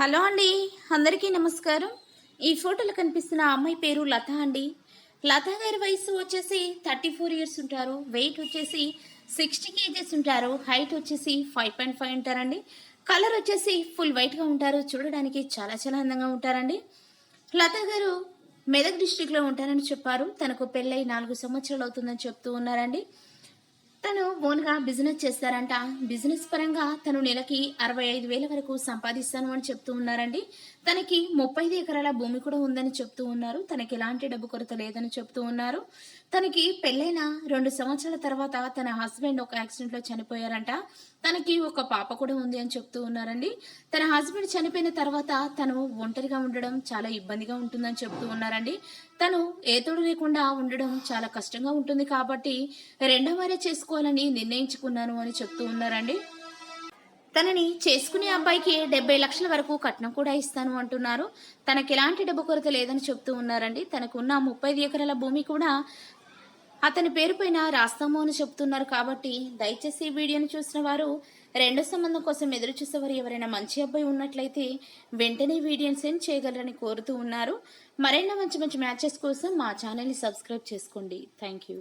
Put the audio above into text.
Hello అండి అందరికీ నమస్కారం. ఈ ఫోటోలో కనిపిస్తున్న అమ్మాయి పేరు లత అండి. లత గారి వయసు వచ్చేసి థర్టీ ఫోర్ ఇయర్స్ ఉంటారు. వెయిట్ వచ్చేసి సిక్స్టీ కేజెస్ ఉంటారు. హైట్ వచ్చేసి ఫైవ్ పాయింట్ ఫైవ్ ఉంటారండి. కలర్ వచ్చేసి ఫుల్ వైట్గా ఉంటారు. చూడడానికి చాలా చాలా అందంగా ఉంటారండి. లత గారు మెదక్ డిస్టిక్లో ఉంటారని చెప్పారు. తనకు పెళ్ళై నాలుగు సంవత్సరాలు అవుతుందని చెప్తూ ఉన్నారండి. తను ఓన్గా బిజినెస్ చేస్తారంట. బిజినెస్ పరంగా తను నెలకి అరవై ఐదు వేల వరకు సంపాదిస్తాను అని చెప్తూ ఉన్నారండి. తనకి ముప్పై ఐదు ఎకరాల భూమి కూడా ఉందని చెప్తూ ఉన్నారు. తనకి ఎలాంటి డబ్బు కొరత లేదని చెప్తూ ఉన్నారు. తనకి పెళ్ళైన రెండు సంవత్సరాల తర్వాత తన హస్బెండ్ ఒక యాక్సిడెంట్లో చనిపోయారంట. తనకి ఒక పాప కూడా ఉంది అని చెప్తూ ఉన్నారండి. తన హస్బెండ్ చనిపోయిన తర్వాత తను ఒంటరిగా ఉండడం చాలా ఇబ్బందిగా ఉంటుందని చెప్తూ ఉన్నారండి. తను ఏ తోడు లేకుండా ఉండడం చాలా కష్టంగా ఉంటుంది కాబట్టి రెండో చేసుకో చేసుకోవాలని నిర్ణయించుకున్నాను అని చెప్తూ ఉన్నారండి. తనని చేసుకునే అబ్బాయికి డెబ్బై లక్షల వరకు కట్నం కూడా ఇస్తాను అంటున్నారు. తనకి ఎలాంటి డబ్బు కొరత లేదని చెప్తూ ఉన్నారండి. తనకున్న ముప్పై ఎకరాల భూమి కూడా అతని పేరు పైన రాస్తాము అని చెప్తున్నారు. కాబట్టి దయచేసి ఈ వీడియోని చూసిన వారు రెండో సంబంధం కోసం ఎదురు చూసేవారు ఎవరైనా మంచి అబ్బాయి ఉన్నట్లయితే వెంటనే వీడియోని సెండ్ చేయగలరని కోరుతూ ఉన్నారు. మరెన్నో మంచి మంచి మ్యాచెస్ కోసం మా ఛానల్ని సబ్స్క్రైబ్ చేసుకోండి. Thank you.